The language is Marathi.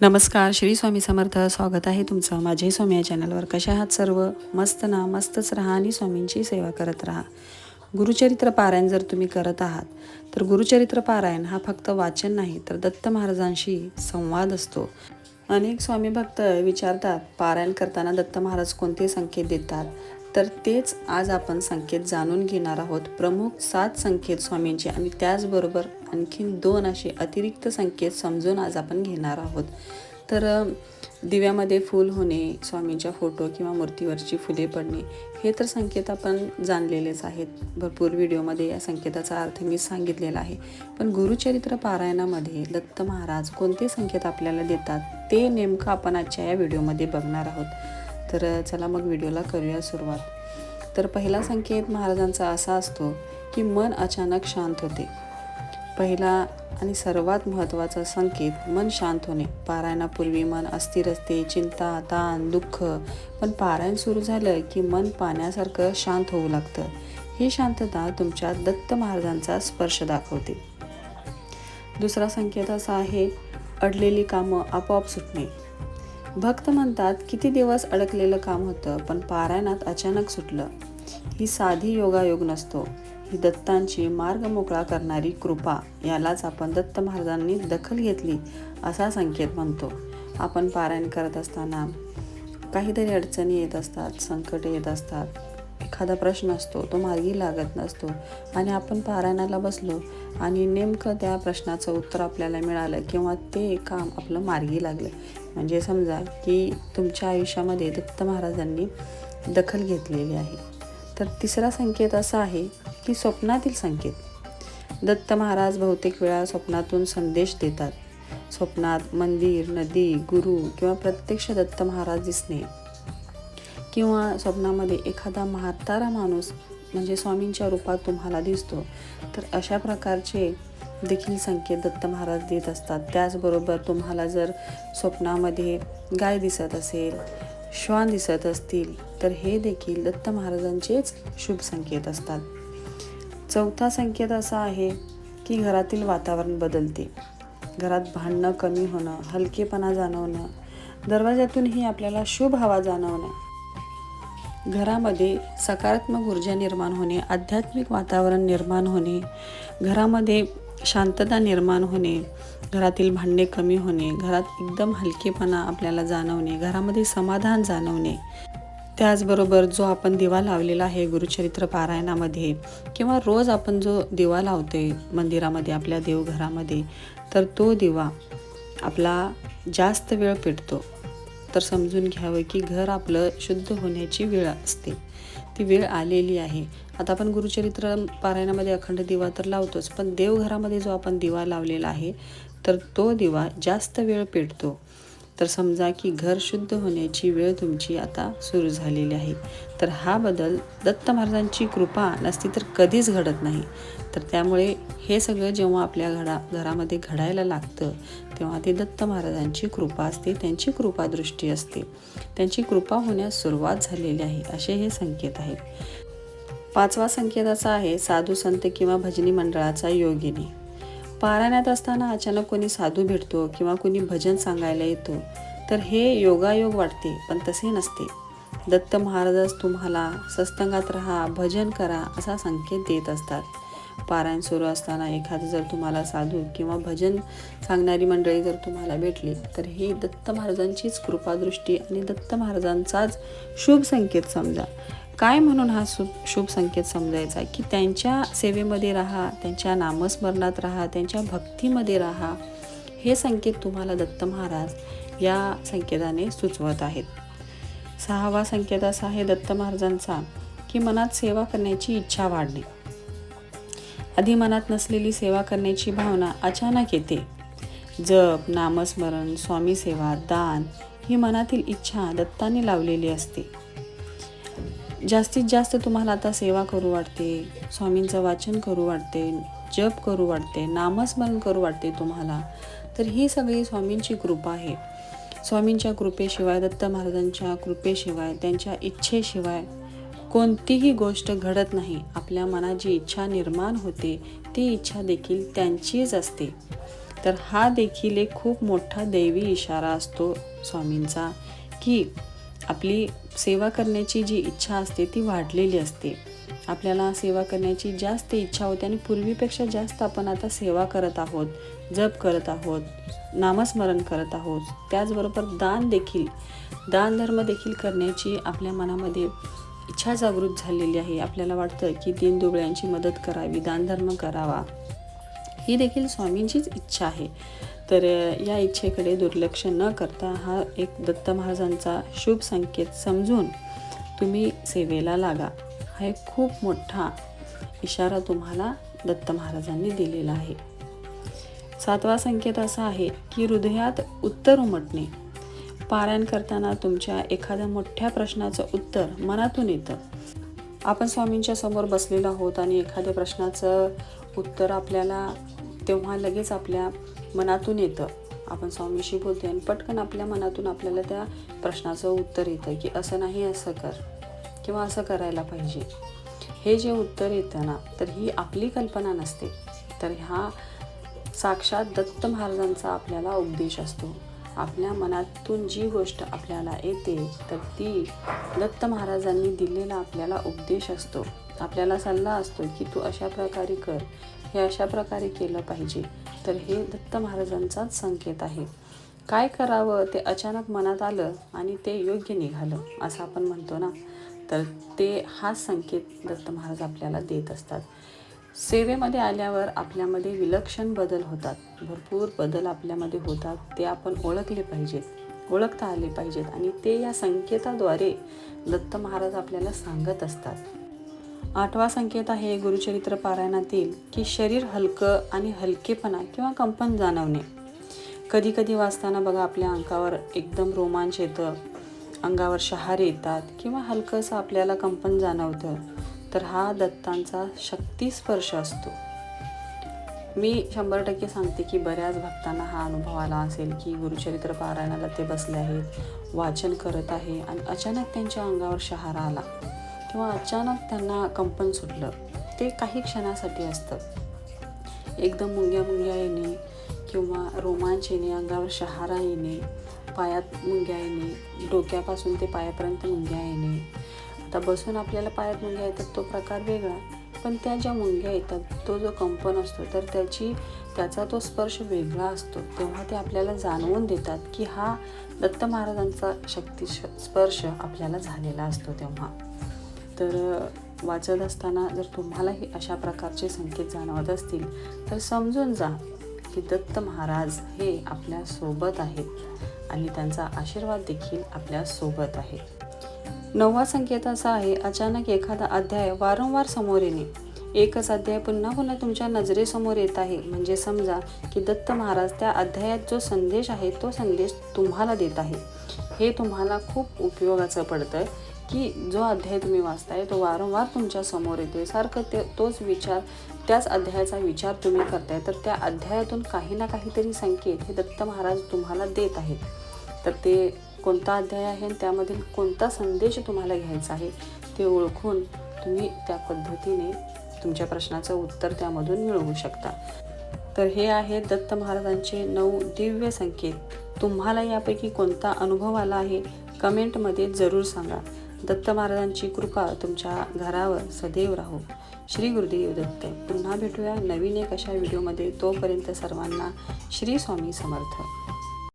नमस्कार श्री स्वामी समर्थ. स्वागत आहे तुमचं माझे स्वामी या चॅनलवर. कशा आहात सर्व? मस्त ना? मस्तच राहा आणि स्वामींची सेवा करत राहा. गुरुचरित्र पारायण जर तुम्ही करत आहात तर गुरुचरित्र पारायण हा फक्त वाचन नाही तर दत्त महाराजांशी संवाद असतो. अनेक स्वामी भक्त विचारतात पारायण करताना दत्त महाराज कोणते संकेत देतात? तर तेच आज आपण संकेत जाणून घेणार आहोत. प्रमुख सात संकेत स्वामींचे आणि त्याचबरोबर आणखीन दोन असे अतिरिक्त संकेत समजून आज आपण घेणार आहोत. तर दिव्यामध्ये फूल होणे स्वामींच्या फोटो किंवा मूर्तीवरची फुले पडणे हे तर संकेत आपण जाणलेलेच आहेत. भरपूर व्हिडिओमध्ये या संकेताचा अर्थ मी सांगितलेला आहे. पण गुरुचरित्र पारायणामध्ये दत्त महाराज कोणते संकेत आपल्याला देतात ते नेमकं आपण आजच्या या व्हिडिओमध्ये बघणार आहोत. तर चला मग व्हिडिओला करूया सुरुवात. तर पहिला संकेत महाराजांचा असा असतो की मन अचानक शांत होते. पहिला आणि सर्वात महत्त्वाचा संकेत मन शांत होणे. पारायणापूर्वी मन अस्थिर असते चिंता ताण दुःख. पण पारायण सुरू झालं की मन पाण्यासारखं शांत होऊ लागतं. ही शांतता तुमच्या दत्त महाराजांचा स्पर्श दाखवते. दुसरा संकेत असा आहे अडलेली कामं आपोआप सुटणे. भक्त म्हणतात किती दिवस अडकलेलं काम होतं पण पारायणात अचानक सुटलं. ही साधी योगायोग नसतो. ही दत्तांची मार्ग मोकळा करणारी कृपा. यालाच आपण दत्त महाराजांनी दखल घेतली असा संकेत म्हणतो. आपण पारायण करत असताना काहीतरी अडचणी येत असतात संकटे येत असतात. एखादा प्रश्न असतो तो मार्गी लागत नसतो आणि आपण पारायणाला बसलो आणि नेमकं त्या प्रश्नाचं उत्तर आपल्याला मिळालं किंवा ते काम आपलं मार्गी लागलं. म्हणजे समजा की तुमच्या आयुष्यामध्ये दत्त महाराजांनी दखल घेतलेली आहे. तर तिसरा संकेत असा आहे की स्वप्नातील संकेत. दत्त महाराज बहुतेक वेळा स्वप्नातून संदेश देतात. स्वप्नात मंदिर नदी गुरु किंवा प्रत्यक्ष दत्त महाराज दिसणे. किंवा स्वप्नामध्ये एखादा म्हातारा माणूस म्हणजे स्वामींच्या रूपात तुम्हाला दिसतो तर अशा प्रकारचे देखील संकेत दत्त महाराज देत असतात. त्याचबरोबर तुम्हाला जर स्वप्नामध्ये गाय दिसत असेल श्वान दिसत असतील तर हे देखील दत्त महाराजांचेच शुभ संकेत असतात. चौथा संकेत असा आहे की घरातील वातावरण बदलते. घरात भांडणं कमी होणं हलकेपणा जाणवणं दरवाजातूनही आपल्याला शुभ हवा जाणवणं. घरामध्ये सकारात्मक ऊर्जा निर्माण होणे आध्यात्मिक वातावरण निर्माण होणे घरामध्ये शांतता निर्माण होणे घरातील भांडणे कमी होणे घरात एकदम हलकेपणा आपल्याला जाणवणे घरामध्ये समाधान जाणवणे त्याचबरोबर जो आपण दिवा लावलेला आहे गुरुचरित्र पारायणामध्ये किंवा रोज आपण जो दिवा लावते मंदिरामध्ये आपल्या देवघरामध्ये तर तो दिवा आपला जास्त वेळ पेटतो. तर समजून घ्यावं की घर आपलं शुद्ध होण्याची वेळ असते. ती वेळ आलेली आहे. आता आपण गुरुचरित्र पारायणामध्ये अखंड दिवा तर लावतोच पण देवघरामध्ये जो आपण दिवा लावलेला आहे तर तो दिवा जास्त वेळ पेटतो. तर समजा की घर शुद्ध होण्याची वेळ तुमची आता सुरू झालेली आहे. तर हा बदल दत्त महाराजांची कृपा नसती तर कधीच घडत नाही. तर त्यामुळे हे सगळं जेव्हा आपल्या घडा घरामध्ये घडायला लागतं तेव्हा ती दत्त महाराजांची कृपा असते त्यांची कृपादृष्टी असते. त्यांची कृपा होण्यास सुरुवात झालेली आहे असे हे संकेत आहेत. पाचवा संकेत असा आहे साधू संत किंवा भजनी मंडळाचा योगिनी. पारायणात असताना अचानक कोणी साधू भेटतो किंवा कोणी भजन सांगायला येतो तर हे योगायोग वाटते पण तसे नसते. दत्त महाराजच तुम्हाला सत्संगात राहा भजन करा असा संकेत देत असतात. पारायण सुरू असताना एखादं जर तुम्हाला साधू किंवा भजन सांगणारी मंडळी जर तुम्हाला भेटली तर ही दत्त महाराजांचीच कृपादृष्टी आणि दत्त महाराजांचाच शुभ संकेत समजा. काय म्हणून हा शुभ शुभ संकेत समजायचा? की त्यांच्या सेवेमध्ये राहा त्यांच्या नामस्मरणात राहा त्यांच्या भक्तीमध्ये राहा. हे संकेत तुम्हाला दत्त महाराज या संकेताने सुचवत आहेत. सहावा संकेत असा आहे दत्त महाराजांचा की मनात सेवा करण्याची इच्छा वाढणे आधी मनात नसलेली सेवा करण्याची भावना अचानक येते. जप नामस्मरण स्वामी सेवा दान ही मनातील इच्छा दत्ताने लावलेली असते. जास्तीत जास्त तुम्हाला आता सेवा करू वाटते स्वामींचं वाचन करू वाटते जप करू वाटते नामस्मरण करू वाटते तुम्हाला तर ही सगळी स्वामींची कृपा आहे. स्वामींच्या कृपेशिवाय दत्त महाराजांच्या कृपेशिवाय त्यांच्या इच्छेशिवाय कोणतीही गोष्ट घडत नाही. आपल्या मनात जी इच्छा निर्माण होते ती इच्छा देखील त्यांचीच असते. तर हा देखील एक खूप मोठा दैवी इशारा असतो स्वामींचा की आपली सेवा करण्याची जी इच्छा असते ती वाढलेली असते. आपल्याला सेवा करण्याची जास्त इच्छा होते आणि पूर्वीपेक्षा जास्त आपण आता सेवा करत आहोत जप करत आहोत नामस्मरण करत आहोत. त्याचबरोबर दान देखील दानधर्म देखील करण्याची आपल्या मनामध्ये इच्छा जागृत झालेली आहे. आपल्याला वाटतं की दीनदुबळ्यांची मदत करावी दानधर्म करावा. ही देखील स्वामींचीच इच्छा आहे. तर या इच्छेकडे दुर्लक्ष न करता हा एक दत्त महाराजांचा शुभ संकेत समजून तुम्ही सेवेला लागा. हा एक खूप मोठा इशारा तुम्हाला दत्त महाराजांनी दिलेला आहे. सातवा संकेत असा आहे की हृदयात उत्तर उमटणे. पारायण करताना तुमच्या एखाद्या मोठ्या प्रश्नाचं उत्तर मनातून येतं. आपण स्वामींच्या समोर बसलेलो आहोत आणि एखाद्या प्रश्नाचं उत्तर आपल्याला तेव्हा लगेच आपल्या मनातून येतं. आपण स्वामीशी बोलतो आणि पटकन आपल्या मनातून आपल्याला त्या प्रश्नाचं उत्तर येतं की असं नाही असं कर किंवा असं करायला पाहिजे. हे जे उत्तर येतं ना तर ही आपली कल्पना नसते. तर ह्या साक्षात दत्त महाराजांचा आपल्याला उपदेश असतो. आपल्या मनातून जी गोष्ट आपल्याला येते तर ती दत्त महाराजांनी दिलेला आपल्याला उपदेश असतो. आपल्याला सल्ला असतो की तू अशा प्रकारे कर हे अशा प्रकारे केलं पाहिजे. तर हे दत्त महाराजांचाच संकेत आहे. काय करावं ते अचानक मनात आलं आणि ते योग्य निघालं असं आपण म्हणतो ना. तर ते हा संकेत दत्त महाराज आपल्याला देत असतात. सेवेमध्ये आल्यावर आपल्यामध्ये विलक्षण बदल होतात. भरपूर बदल आपल्यामध्ये होतात. ते आपण ओळखले पाहिजेत. ओळखता आले पाहिजेत. आणि ते या संकेताद्वारे दत्त महाराज आपल्याला सांगत असतात. आठवा संकेत आहे गुरुचरित्र पारायणातील की शरीर हलकं आणि हलकेपणा किंवा कंपन जाणवणे. कधी कधी वाचताना बघा आपल्या अंकावर एकदम रोमांच येतं. अंगावर शहारे येतात किंवा हलकंसं आपल्याला कंपन जाणवतं. तर हा दत्तांचा शक्तिस्पर्श असतो. मी शंभर टक्के सांगते की बऱ्याच भक्तांना हा अनुभव आला असेल की गुरुचरित्र पारायणाला ते बसले आहेत वाचन करत आहे आणि अचानक त्यांच्या अंगावर शहारा आला. किंवा अचानक त्यांना कंपन सुटलं ते काही क्षणासाठी असतं. एकदम मुंग्या मुंग्या येणे किंवा रोमांच येणे अंगावर शहारा येणे पायात मुंग्या येणे डोक्यापासून ते पायापर्यंत मुंग्या येणे. आता बसून आपल्याला पायात मुंग्या येतात तो प्रकार वेगळा. पण त्या ज्या मुंग्या येतात तो जो कंपन असतो तर त्याची त्याचा तो स्पर्श वेगळा असतो. तेव्हा ते आपल्याला जाणवून देतात की हा दत्त महाराजांचा शक्ती स्पर्श आपल्याला झालेला असतो तेव्हा. तर वाचत असताना जर तुम्हालाही अशा प्रकारचे संकेत जाणवत असतील तर समजून जा की दत्त महाराज हे आपल्यासोबत आहेत आणि त्यांचा आशीर्वाद देखील आपल्यासोबत आहे. नववा संकेत असा आहे अचानक एखादा अध्याय वारंवार समोर येणे. एकच अध्याय पुन्हा पुन्हा तुमच्या नजरेसमोर येत आहे. म्हणजे समजा की दत्त महाराज त्या अध्यायात जो संदेश आहे तो संदेश तुम्हाला देत आहे. हे तुम्हाला खूप उपयोगाचं पडतं की जो अध्याय तुम्ही वाचताय तो वारंवार तुमच्यासमोर येतोय. सारखं ते तोच विचार त्याच अध्यायाचा विचार तुम्ही करताय. तर त्या अध्यायातून काही ना काहीतरी संकेत हे दत्त महाराज तुम्हाला देत आहेत. तर ते कोणता अध्याय आहे? आणि त्यामधील कोणता संदेश तुम्हाला घ्यायचा आहे? ते ओळखून तुम्ही त्या पद्धतीने तुमच्या प्रश्नाचं उत्तर त्यामधून मिळवू शकता. तर हे आहेत दत्त महाराजांचे नऊ दिव्य संकेत. तुम्हाला यापैकी कोणता अनुभव आला आहे? कमेंटमध्ये जरूर सांगा. दत्त महाराजांची कृपा तुमच्या घरावर सदैव राहो. श्री गुरुदेव दत्त पुन्हा भेटूया नवीन एक अशा व्हिडिओमध्ये. तोपर्यंत सर्वांना श्री स्वामी समर्थ.